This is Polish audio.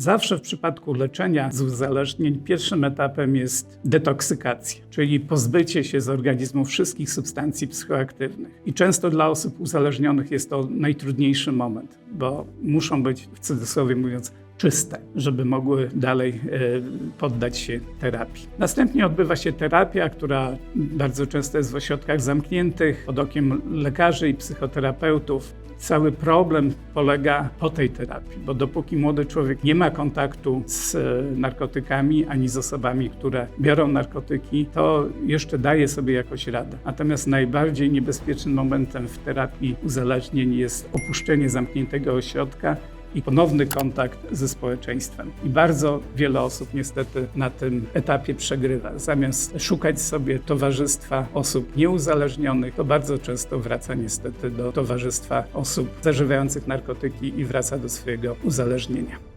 Zawsze w przypadku leczenia z uzależnień pierwszym etapem jest detoksykacja, czyli pozbycie się z organizmu wszystkich substancji psychoaktywnych. I często dla osób uzależnionych jest to najtrudniejszy moment, bo muszą być, w cudzysłowie mówiąc, czyste, żeby mogły dalej e, poddać się terapii. Następnie odbywa się terapia, która bardzo często jest w ośrodkach zamkniętych, pod okiem lekarzy i psychoterapeutów. Cały problem polega po tej terapii, bo dopóki młody człowiek nie ma kontaktu z e, narkotykami ani z osobami, które biorą narkotyki, to jeszcze daje sobie jakoś radę. Natomiast najbardziej niebezpiecznym momentem w terapii uzależnień jest opuszczenie zamkniętego ośrodka i ponowny kontakt ze społeczeństwem. I bardzo wiele osób niestety na tym etapie przegrywa. Zamiast szukać sobie towarzystwa osób nieuzależnionych, to bardzo często wraca niestety do towarzystwa osób zażywających narkotyki i wraca do swojego uzależnienia.